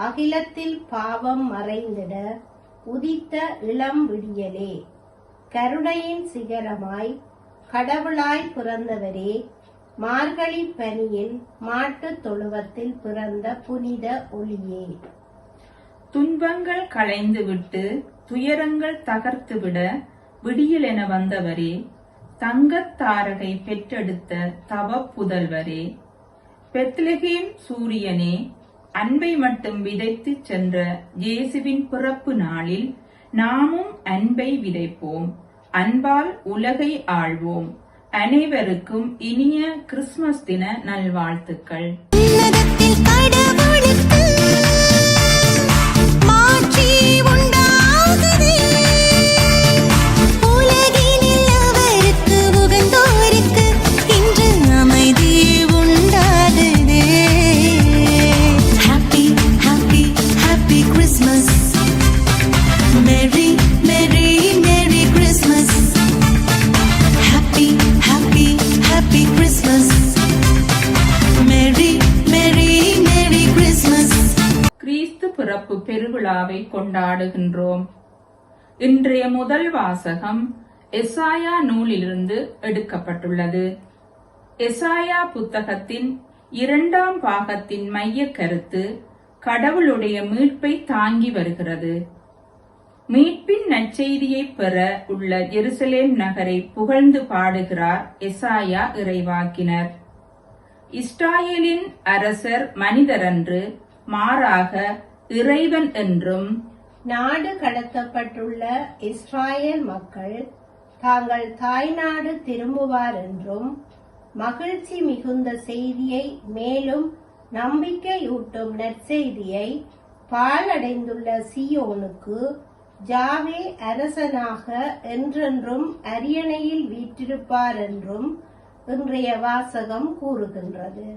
அகிலத்தில் பாவம் மறைந்திட உதித்த இளம் விடியலே. கருணையின் சிகரமாய் கடவுளாய் பிறந்தவரே மார்கழி பனியில் மாட்டுத் தொழுவத்தில் பிறந்த புனித ஒளியே. துன்பங்கள் களைந்துவிட்டு துயரங்கள் தகர்த்துவிட விடியல் என வந்தவரே தங்கத் தாரகை பெற்றெடுத்த தவ புதல்வரே. பெத்லகேம் சூரியனே அன்பை மட்டும் விதைத்து சென்ற இயேசுவின் பிறப்பு நாளில் நாமும் அன்பை விதைப்போம். அன்பால் உலகை ஆழ்வோம் அனைவருக்கும் இனிய கிறிஸ்துமஸ் தின நல்வாழ்த்துக்கள். பெருவிழாவை கொண்டாடுகின்றோம். இன்றைய முதல் வாசகம் எசாயா நூலிலிருந்து எடுக்கப்பட்டுள்ளது. எசாயா புத்தகத்தின் இரண்டாம் பாகத்தின் மைய கருத்து கடவுளுடைய மீட்பை தாங்கி வருகிறது. மீட்பின் நற்செய்தியை பெற உள்ள எருசலேம் நகரை புகழ்ந்து பாடுகிறார் எசாயா இறைவாக்கினர். இஸ்ராயேலின் அரசர் மனிதரன்று மாறாக இறைவன் என்றும் நாடு கடத்தப்பட்டுள்ள இஸ்ராயேல் மக்கள் தாங்கள் தாய்நாடு திரும்புவார் என்றும் மகிழ்ச்சி மிகுந்த செய்தியை மேலும் நம்பிக்கையூட்டும் நற்செய்தியை பாலடைந்துள்ள சியோனுக்கு ஜாவே அரசனாக என்றென்றும் அரியணையில் வீற்றிருப்பார் என்றும் இன்றைய வாசகம் கூறுகின்றது.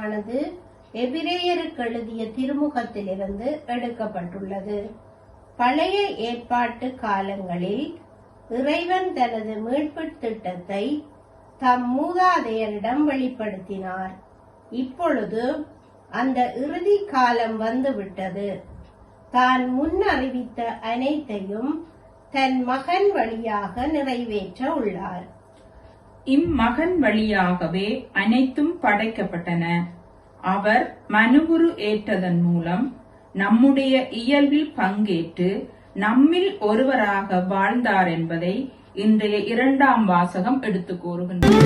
வாசகமானது எபிரேயருக்கு எழுதிய திருமுகத்திலிருந்து எடுக்கப்பட்டுள்ளது. பழைய ஏற்பாட்டு காலங்களில் இறைவன் தனது மீட்புத் திட்டத்தை தம் மூதாதையரிடம் வெளிப்படுத்தினார். இப்பொழுது அந்த இறுதி காலம் வந்துவிட்டது. தான் முன் அறிவித்த அனைத்தையும் தன் மகன் வழியாக நிறைவேற்ற உள்ளார். இம்மகன் வழியாகவே அனைத்தும் படைக்கப்பட்டன. அவர் மனுகுரு ஏற்றதன் மூலம் நம்முடைய இயல்பில் பங்கேற்று நம்மில் ஒருவராக வாழ்ந்தார் என்பதை இன்றைய இரண்டாம் வாசகம் எடுத்துக் கூறுகின்றது.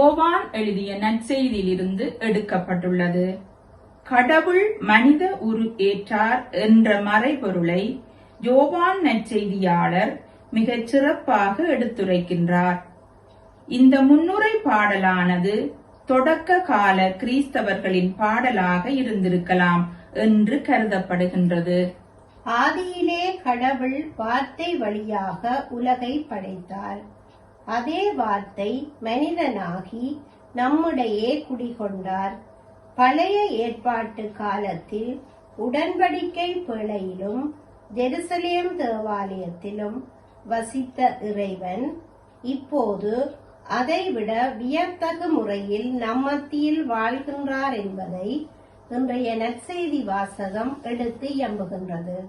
ஜோவான் எழுதிய நற்செய்தியிலிருந்து எடுக்கப்பட்டுள்ளது. கடவுள் மனித உரு ஏற்றார் என்ற மறைபொருளை ஜோவான் நற்செய்தியாளர் மிகச் சிறப்பாக எடுத்துரைக்கின்றார். இந்த முன்னுரை பாடலானது தொடக்க கால கிறிஸ்தவர்களின் பாடலாக இருந்திருக்கலாம் என்று கருதப்படுகின்றது. ஆதியிலே கடவுள் வார்த்தை வழியாக உலகை படைத்தார். அதே வார்த்தை மனிதனாகி நம்முடையே குடிகொண்டார். பழைய ஏற்பாட்டு காலத்தில் உடன்படிக்கை பிழையிலும் ஜெருசலேம் தேவாலயத்திலும் வசித்த இறைவன் இப்போது அதைவிட வியத்தகு முறையில் நம்மத்தியில் வாழ்கின்றார் என்பதை இன்றைய நற்செய்தி வாசகம் எடுத்து எம்புகின்றது